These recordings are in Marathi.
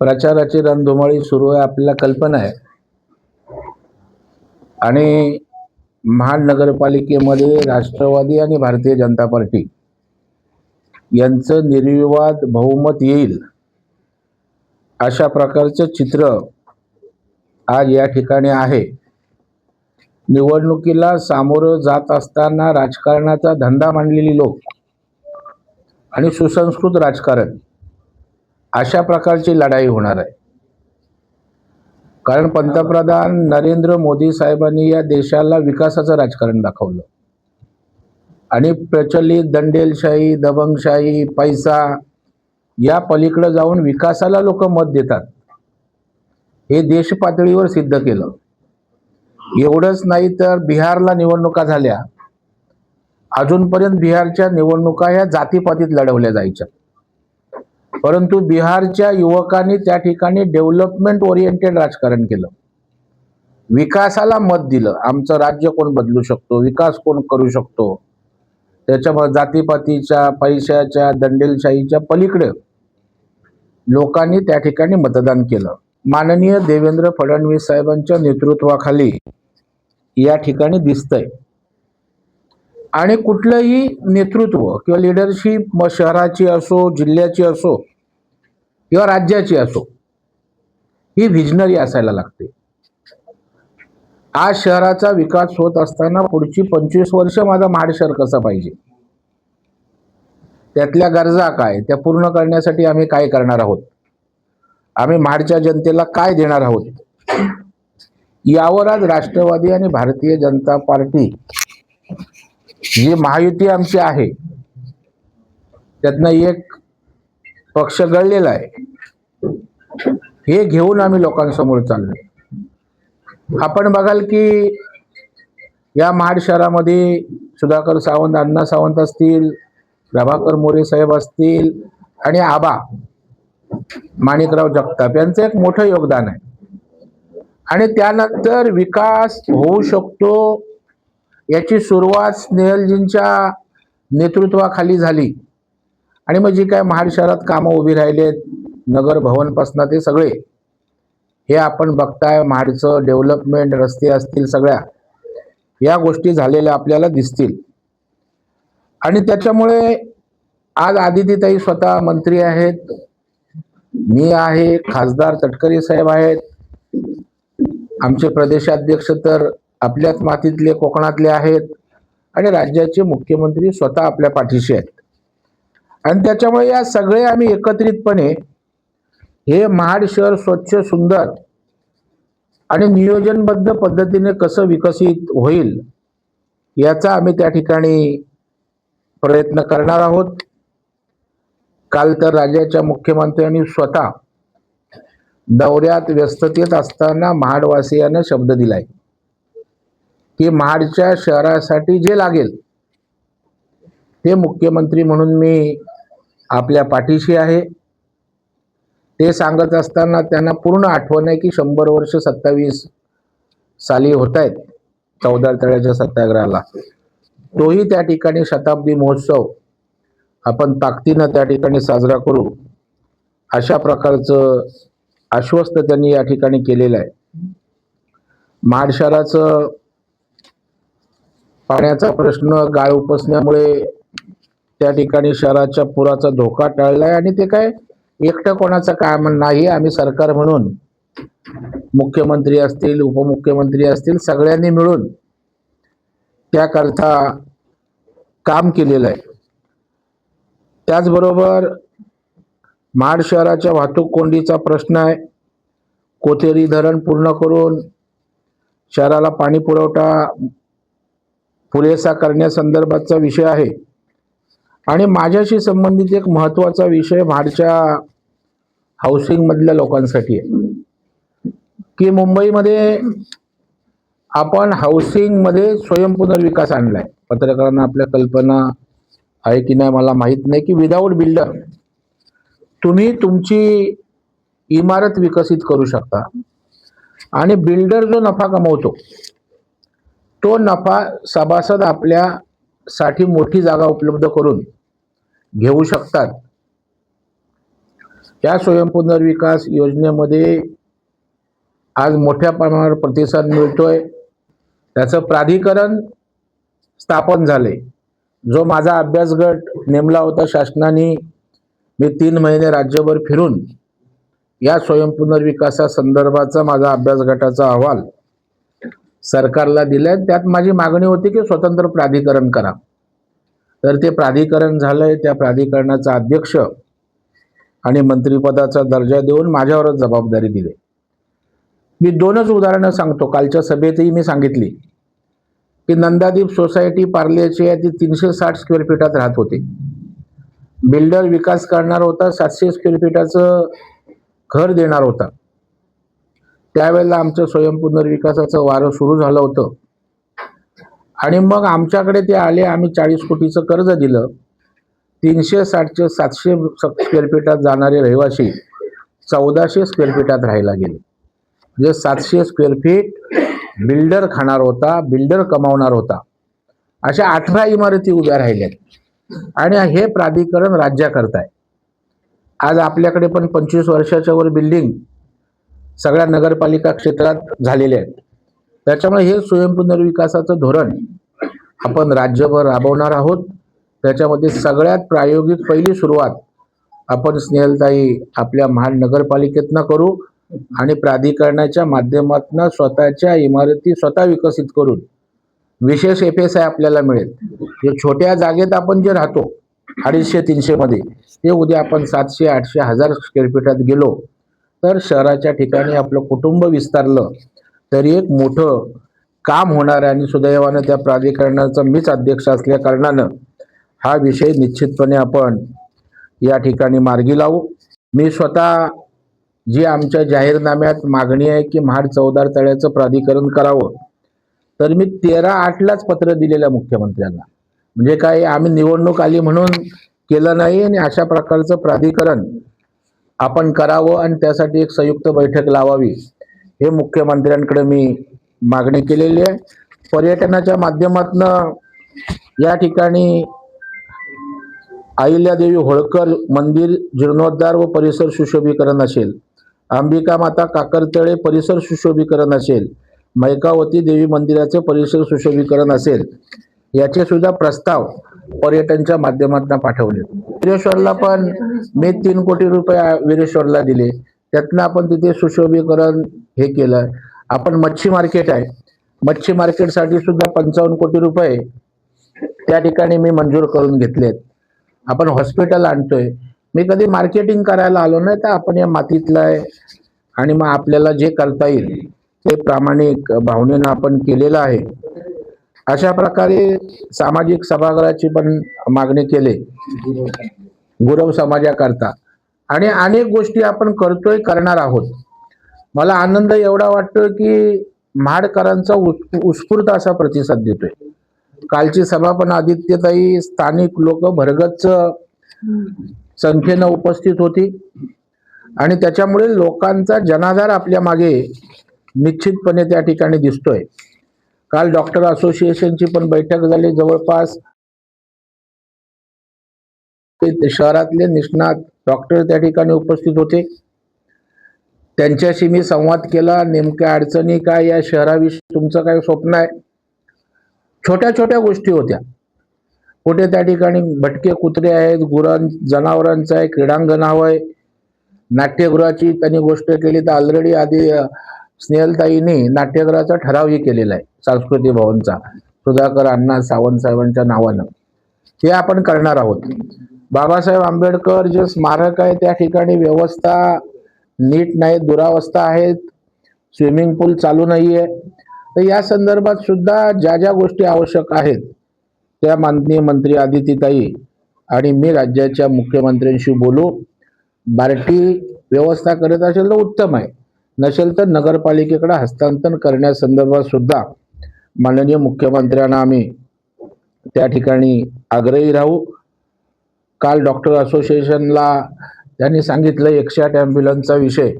प्रचाराची रणधुमाळी सुरू आहे आपल्याला कल्पना आहे. आणि महानगरपालिकेमध्ये राष्ट्रवादी आणि भारतीय जनता पार्टी यांचं निर्विवाद बहुमत येईल अशा प्रकारचं चित्र आज या ठिकाणी आहे. निवडणुकीला सामोरं जात असताना राजकारणाचा धंदा मांडलेली लोक आणि सुसंस्कृत राजकारण अशा प्रकारची लढाई होणार आहे. कारण पंतप्रधान नरेंद्र मोदी साहेबांनी या देशाला विकासाचं राजकारण दाखवलं. आणि प्रचलित दंडेलशाही दबंगशाही पैसा या पलीकडे जाऊन विकासाला लोक मत देतात. हे देश पातळीवर सिद्ध केलं. एवढंच नाही तर बिहारला निवडणुका झाल्या. अजूनपर्यंत बिहारच्या निवडणुका ह्या जातीपातीत लढवल्या जायच्या. परंतु बिहारच्या युवकांनी त्या ठिकाणी डेव्हलपमेंट ओरिएंटेड राजकारण केलं. विकासाला मत दिलं. आमचं राज्य कोण बदलू शकतो? विकास कोण करू शकतो? त्याच्यामुळे जातीपातीच्या पैशाच्या दंडेलशाहीच्या पलीकडे लोकांनी त्या ठिकाणी मतदान केलं. माननीय देवेंद्र फडणवीस साहेबांच्या नेतृत्वाखाली या ठिकाणी दिसतंय. आणि कुठलंही नेतृत्व किंवा लिडरशिप मग शहराची असो जिल्ह्याची असो किंवा राज्याची असो ही व्हिजनरी असायला लागते. आज शहराचा विकास होत असताना पुढची पंचवीस वर्ष माझा महाड शहर कसा पाहिजे? त्यातल्या गरजा काय? त्या पूर्ण करण्यासाठी आम्ही काय करणार आहोत? आम्ही महाडच्या जनतेला काय देणार आहोत? यावर आज राष्ट्रवादी आणि भारतीय जनता पार्टी जी महायुती आमची आहे त्यातनं एक पक्ष गळलेला आहे. हे घेऊन आम्ही लोकांसमोर चाललो आपण बघाल की या महाड शहरामध्ये सुधाकर सावंत अण्णा सावंत असतील प्रभाकर मोरे साहेब असतील आणि आबा माणिकराव जगताप यांचं एक मोठं योगदान आहे. आणि त्यानंतर विकास होऊ शकतो याची सुरुवात स्नेहलजींच्या नेतृत्वाखाली झाली. आणि मग जी काय महाड शहरात कामं उभी राहिलेत नगर भवनपासनं ते सगळे हे आपण बघताय महाडचं डेव्हलपमेंट रस्ते असतील सगळ्या या गोष्टी झालेल्या आपल्याला दिसतील. आणि त्याच्यामुळे आज आदितीताई स्वतः मंत्री आहेत मी आहे खासदार तटकरे साहेब आहेत आमचे प्रदेशाध्यक्ष तर आपल्याच मातीतले कोकणातले आहेत आणि राज्याचे मुख्यमंत्री स्वतः आपल्या पाठीशी आहेत. आणि त्याच्यामुळे या सगळे आम्ही एकत्रितपणे हे महाड शहर स्वच्छ सुंदर आणि नियोजनबद्ध पद्धतीने कसं विकसित होईल याचा आम्ही त्या ठिकाणी प्रयत्न करणार आहोत. काल तर राज्याच्या मुख्यमंत्र्यांनी स्वतः दौऱ्यात व्यस्ततेत असताना महाडवासियांना शब्द दिलाय की महाडच्या शहरासाठी जे लागेल ते मुख्यमंत्री म्हणून मी आपल्या पाठीशी आहे. ते सांगत असताना त्यांना पूर्ण आठवण आहे की शंभर वर्ष सत्तावीस साली होत आहेत चौदा तळ्याच्या सत्याग्रहाला. तोही त्या ठिकाणी शताब्दी महोत्सव आपण ताकदीनं त्या ठिकाणी साजरा करू. अशा प्रकारचं आश्वस्त त्यांनी या ठिकाणी केलेलं आहे. महाड शहराचं पाण्याचा प्रश्न गाळ उपसण्यामुळे त्या ठिकाणी शहराच्या पुराचा धोका टळलाय आणि ते काय एकटं कोणाचं काम नाही. आम्ही सरकार म्हणून मुख्यमंत्री असतील उपमुख्यमंत्री असतील सगळ्यांनी मिळून त्याकरता काम केलेलं आहे. त्याचबरोबर महाड शहराच्या वाहतूक कोंडीचा प्रश्न आहे. कोथेरी धरण पूर्ण करून शहराला पाणी पुरवठा पुरेसा करण्यासंदर्भातचा विषय आहे. आणि माझ्याशी संबंधित एक महत्त्वाचा विषय बाहेरच्या हाऊसिंगमधल्या लोकांसाठी आहे. की मुंबईमध्ये आपण हाऊसिंगमध्ये स्वयंपुनर्विकास आणलाय. पत्रकारांना आपल्या कल्पना आहे की नाही मला माहीत नाही की विदाऊट बिल्डर तुम्ही तुमची इमारत विकसित करू शकता. आणि बिल्डर जो नफा कमवतो तो नफा सभासद आपल्या साठी मोठी जागा उपलब्ध करून घेऊ शकतात. या स्वयंपुनर्विकास योजनेमध्ये आज मोठ्या प्रमाणावर प्रतिसाद मिळतोय. त्याचं प्राधिकरण स्थापन झाले. जो माझा अभ्यास गट नेमला होता शासनाने मी तीन महिने राज्यभर फिरून या स्वयंपुनर्विकासा संदर्भाचा माझा अभ्यास गटाचा अहवाल सरकारला दिलाय. त्यात माझी मागणी होती की स्वतंत्र प्राधिकरण करा. तर ते प्राधिकरण झालंय. त्या प्राधिकरणाचा अध्यक्ष आणि मंत्रिपदाचा दर्जा देऊन माझ्यावरच जबाबदारी दिली. मी दोनच उदाहरणं सांगतो. कालच्या सभेतही मी सांगितली की नंदादीप सोसायटी पार्लेची आहे ती तीनशे साठ स्क्वेअर फीटात राहत होती. बिल्डर विकास करणार होता सातशे स्क्वेअर फीटाचं घर देणार होता. त्यावेळेला आमचं स्वयंपुनर्विकासाचं वारं सुरू झालं होतं. आणि मग आमच्याकडे ते आले आम्ही चाळीस कोटीचं कर्ज दिलं. तीनशे साठचे सातशे स्क्वेअर फीटात जाणारे रहिवासी चौदाशे स्क्वेअर फीटात राहायला गेले. म्हणजे सातशे स्क्वेअर फीट बिल्डर खाणार होता बिल्डर कमावणार होता. अशा अठरा इमारती उभ्या राहिल्यात. आणि हे प्राधिकरण राज्याकरता आहे आज आपल्याकडे पण पंचवीस वर्षाच्या वर बिल्डिंग सगळ्या नगरपालिका क्षेत्रात झालेले आहेत. त्याच्यामुळे हे स्वयंपुनर्विकासाचं धोरण आपण राज्यभर राबवणार आहोत. त्याच्यामध्ये सगळ्यात प्रायोगिक पहिली सुरुवात आपण स्नेहलताई आपल्या महानगरपालिकेतनं करू आणि प्राधिकरणाच्या माध्यमातून स्वतःच्या इमारती स्वतः विकसित करून विशेष एफ एस आय आपल्याला मिळेल. जे छोट्या जागेत आपण जे राहतो अडीचशे तीनशेमध्ये ते उद्या आपण सातशे आठशे हजार स्क्वेअर फीटात गेलो तर शहराच्या ठिकाणी आपलं कुटुंब विस्तारलं तरी एक मोठं काम होणार आहे. आणि सुदैवानं त्या प्राधिकरणाचा मीच अध्यक्ष असल्या कारणानं हा विषय निश्चितपणे आपण या ठिकाणी मार्गी लावू. मी स्वतः जी आमच्या जाहीरनाम्यात मागणी आहे की महाड चौदार तळ्याचं प्राधिकरण करावं तर मी तेरा आठलाच पत्र दिलेलं मुख्यमंत्र्यांना. म्हणजे काय आम्ही निवडणूक आली म्हणून केलं नाही आणि अशा प्रकारचं प्राधिकरण आपण करावं आणि त्यासाठी एक संयुक्त बैठक लावावी हे मुख्यमंत्र्यांकडे मी मागणी केलेली आहे. पर्यटनाच्या माध्यमातनं या ठिकाणी अहिल्यादेवी होळकर मंदिर जीर्णोद्धार व परिसर सुशोभीकरण असेल. अंबिका माता काकरतळे परिसर सुशोभीकरण असेल. मैकावती देवी मंदिराचे परिसर सुशोभीकरण असेल. याचे सुद्धा प्रस्ताव पर्यटनच्या माध्यमातून पाठवले. वीरेश्वरला पण मी तीन कोटी रुपये वीरेश्वरला दिले. त्यातनं आपण तिथे सुशोभीकरण हे केलं. आपण मच्छी मार्केट आहे. मच्छी मार्केटसाठी सुद्धा पंचावन्न कोटी रुपये त्या ठिकाणी मी मंजूर करून घेतलेत. आपण हॉस्पिटल आणतोय. मी कधी मार्केटिंग करायला आलो नाही तर आपण या मातीतलं आहे आणि मग आपल्याला जे करता येईल ते प्रामाणिक भावनेनं आपण केलेलं आहे. अशा प्रकारे सामाजिक सभागृहाची पण मागणी केली. गुरव समाजाकरता. आणि अनेक गोष्टी आपण करतोय करणार आहोत. मला आनंद एवढा वाटतोय की महाडकरांचा उत् उत्स्फूर्त असा प्रतिसाद देतोय. कालची सभा पण आदित्यताई स्थानिक लोक भरगच संख्येनं उपस्थित होती. आणि त्याच्यामुळे लोकांचा जनाधार आपल्या मागे निश्चितपणे त्या ठिकाणी दिसतोय. काल डॉक्टर असोसिएशनची पण बैठक झाली. जवळपास ते शहरातले निष्णात डॉक्टर त्या ठिकाणी उपस्थित होते. त्यांच्याशी मी संवाद केला. नेमक्या अडचणी काय? या शहराविषयी तुमचं काय स्वप्न आहे? छोट्या छोट्या गोष्टी होत्या. कुठे त्या ठिकाणी भटके कुत्रे आहेत गुरां जनावरांचं आहे क्रीडांगण हवं आहे नाट्यगृहाची त्यांनी गोष्ट केली तर ऑलरेडी आधी स्नेहलताईने नाट्यगृहाचा ठरावही केलेला आहे. सांस्कृतिक भवनचा. सुधाकर अण्णा सावंत साहेबांच्या नावानं. हे आपण करणार आहोत. बाबासाहेब आंबेडकर जे स्मारक आहे त्या ठिकाणी व्यवस्था नीट नाही दुरावस्था आहेत. स्विमिंग पूल चालू नाही आहे तर या संदर्भात सुद्धा ज्या ज्या गोष्टी आवश्यक आहेत त्या माननीय मंत्री आदितीताई आणि मी राज्याच्या मुख्यमंत्र्यांशी बोलू. बार्टी व्यवस्था करत असेल तर उत्तम आहे. नसेल तर नगरपालिकेकडे हस्तांतरण करण्यासंदर्भात सुद्धा माननीय मुख्यमंत्र्यांना आम्ही त्या ठिकाणी आग्रही राहू. काल डॉक्टर असोसिएशनला त्यांनी सांगितलं एकशे आठ ॲम्ब्युलन्सचा विषय.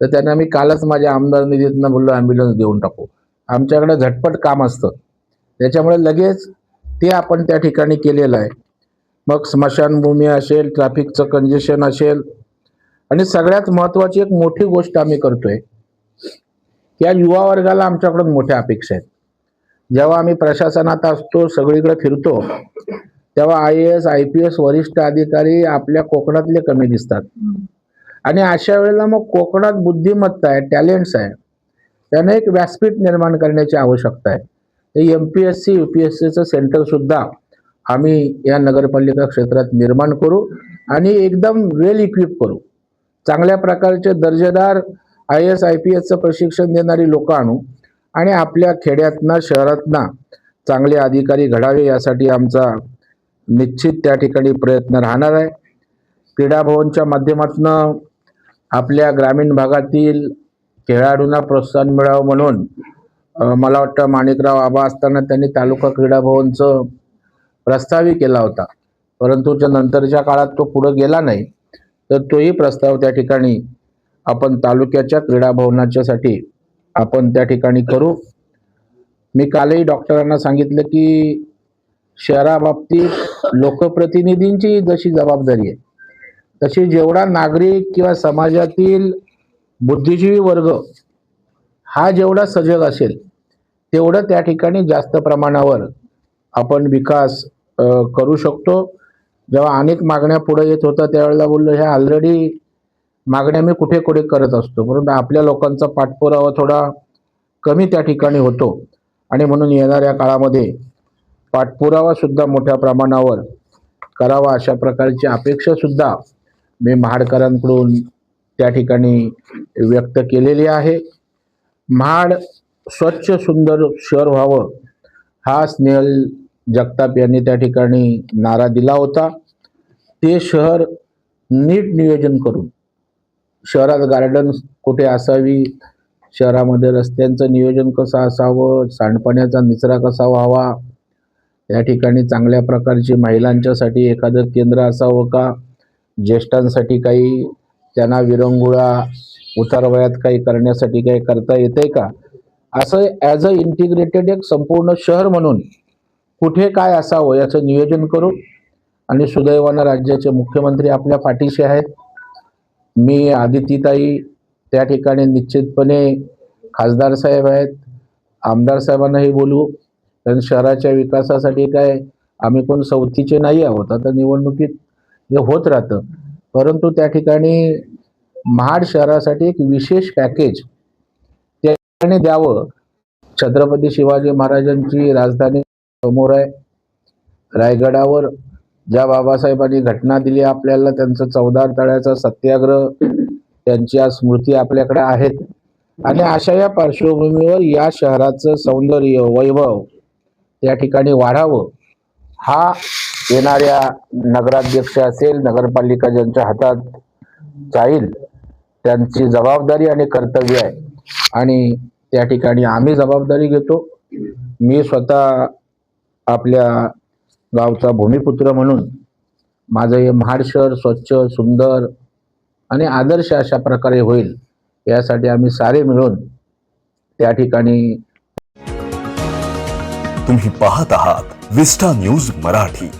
तर त्यांना आम्ही कालच माझ्या आमदार निधीतनं बोललो ॲम्ब्युलन्स देऊन टाकू. आमच्याकडे झटपट काम असतं. त्याच्यामुळे लगेच ते आपण त्या ठिकाणी केलेलं आहे. मग स्मशानभूमी असेल ट्रॅफिकचं कंजेशन असेल आणि सगळ्यात महत्त्वाची एक मोठी गोष्ट आम्ही करतोय. या युवा वर्गाला आमच्याकडून मोठ्या अपेक्षा आहेत. जेव्हा आम्ही प्रशासनात असतो सगळीकडे फिरतो तेव्हा I A S I P S वरिष्ठ अधिकारी आपल्या कोकणातले कमी दिसतात. आणि अशा वेळेला मग कोकणात बुद्धिमत्ता आहे टॅलेंट्स आहे त्याने एक व्यासपीठ निर्माण करण्याची आवश्यकता आहे. M P S C U P S सीचं सेंटर सुद्धा आम्ही या नगरपालिका क्षेत्रात निर्माण करू आणि एकदम वेल इक्विप करू. चांगल्या प्रकारचे दर्जेदार आय एस आय पी एसचं प्रशिक्षण देणारी लोक आणू. आणि आपल्या खेड्यातनं शहरातनं चांगले अधिकारी घडावे यासाठी आमचा निश्चित त्या ठिकाणी प्रयत्न राहणार आहे. क्रीडा भवनच्या माध्यमातून आपल्या ग्रामीण भागातील खेळाडूंना प्रोत्साहन मिळावं म्हणून मला वाटतं माणिकराव आबा असताना त्यांनी तालुका क्रीडा भवनचं प्रस्तावही केला होता. परंतु त्या नंतरच्या काळात तो पुढं गेला नाही. तर तोही प्रस्ताव त्या ठिकाणी आपण तालुक्याच्या क्रीडा भवनाच्यासाठी आपण त्या ठिकाणी करू. मी कालही डॉक्टरांना सांगितलं की शहराबाबतीत लोकप्रतिनिधींची जशी जबाबदारी आहे तशी जेवढा नागरिक किंवा समाजातील बुद्धिजीवी वर्ग हा जेवढा सजग असेल तेवढं त्या ठिकाणी जास्त प्रमाणावर आपण विकास करू शकतो. जेव्हा अनेक मागण्या पुढे येत होत्या त्यावेळेला बोललो ह्या ऑलरेडी मागण्या मी कुठे कुठे करत असतो. परंतु आपल्या लोकांचा पाठपुरावा थोडा कमी त्या ठिकाणी होतो. आणि म्हणून येणाऱ्या काळामध्ये पाठपुरावासुद्धा मोठ्या प्रमाणावर करावा अशा प्रकारची अपेक्षासुद्धा मी महाडकरांकडून त्या ठिकाणी व्यक्त केलेली आहे. महाड स्वच्छ सुंदर शहर व्हावं हा स्नेहल जगताप यांनी त्या ठिकाणी नारा दिला होता. ते शहर नीट नियोजन करून शहरात गार्डन कुठे असावी? शहरामध्ये रस्त्यांचं नियोजन कसं असावं? सांडपाण्याचा निचरा कसा व्हावा? या ठिकाणी चांगल्या प्रकारची महिलांच्यासाठी एखादं केंद्र असावं का? ज्येष्ठांसाठी काही त्यांना विरंगुळा उतारवयात काही करण्यासाठी काही करता येते का? असं ॲज अ इंटिग्रेटेड एक संपूर्ण शहर म्हणून कुठे काय असावं याचं नियोजन करू आणि सुदैवानं राज्याचे मुख्यमंत्री आपल्या पाठीशी आहेत. मी आदितीताई त्या ठिकाणी निश्चितपणे खासदार साहेब आहेत. आमदार साहेबांनाही बोलू. कारण शहराच्या विकासासाठी काय आम्ही कोण सवतीचे नाही आहोत. आता निवडणुकीत हे होत राहतं. परंतु त्या ठिकाणी महाड शहरासाठी एक विशेष पॅकेज त्या ठिकाणी द्यावं. छत्रपती शिवाजी महाराजांची राजधानी समोर आहे. रायगडावर ज्या बाबासाहेबांनी घटना दिली आपल्याला त्यांचं चौदार तळ्याचा सत्याग्रह त्यांच्या स्मृती आपल्याकडे आहेत. आणि अशा या पार्श्वभूमीवर या शहराचं सौंदर्य वैभव त्या ठिकाणी वाढावं हा येणाऱ्या नगराध्यक्ष असेल नगरपालिका ज्यांच्या हातात जाईल त्यांची जबाबदारी आणि कर्तव्य आहे. आणि त्या ठिकाणी आम्ही जबाबदारी घेतो. मी स्वतः आपल्या गावचा भूमिपुत्र म्हणून माझं हे महाड शहर स्वच्छ सुंदर आणि आदर्श अशा प्रकारे होईल यासाठी आम्ही सारे मिळून त्या ठिकाणी तुम्ही पाहत आहात विस्टा न्यूज मराठी.